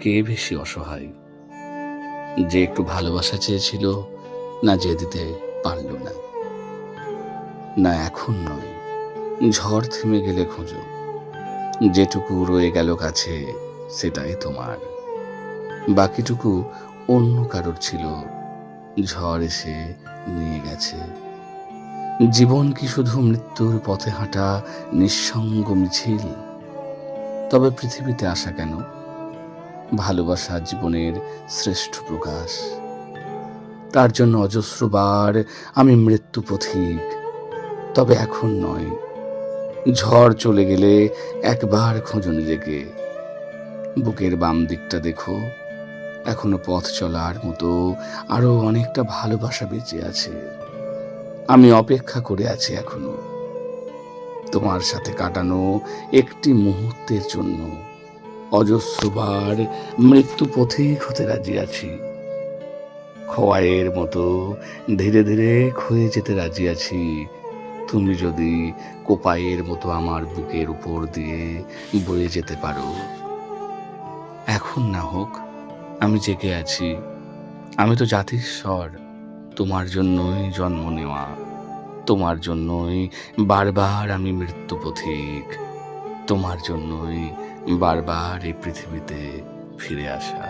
কে বেশি অসহায়? যে একটু ভালোবাসা চেয়েছিল না যে দিতে পারল না। না এখন নয়, ঝড় থেমে গেলে খোঁজো। যেটুকু রয়ে গেল কাছে, সেটাই তোমার। বাকিটুকু অন্য কারোর ছিল। ঝড় এসে নিয়ে গেছে। জীবন কি শুধু মৃত্যুর পথে হাঁটা নিঃসঙ্গ মিছিল? তবে পৃথিবীতে আসা কেন? ভালোবাসা জীবনের শ্রেষ্ঠ প্রকাশ। তার জন্য অজস্রবার আমি মৃত্যু পথিক। তবে এখন নয়। ঝড় চলে গেলে একবার খোঁজো নিজেকে। বুকের বাম দিকটা দেখো। এখনও পথ চলার মতো আরও অনেকটা ভালোবাসা বেঁচে আছে। আমি অপেক্ষা করে আছি এখনও। তোমার সাথে কাটানো একটি মুহূর্তের জন্য। অজস্রবার মৃত্যু পথিক হতে রাজি আছি। খোয়াইয়ের মতো ধীরে ধীরে ক্ষয়ে যেতে রাজি আছি। তুমি যদি কোপাইয়ের মতো আমার বুকের উপর দিয়ে বয়ে যেতে পারো। এখন না হোক, আমি জেগে আছি। আমি তো জাতির স্বর, তোমার জন্যই জন্ম নেওয়া। তোমার জন্যই বারবার আমি মৃত্যু পথিক। তোমার জন্যই বারবার এই পৃথিবীতে ফিরে আসা।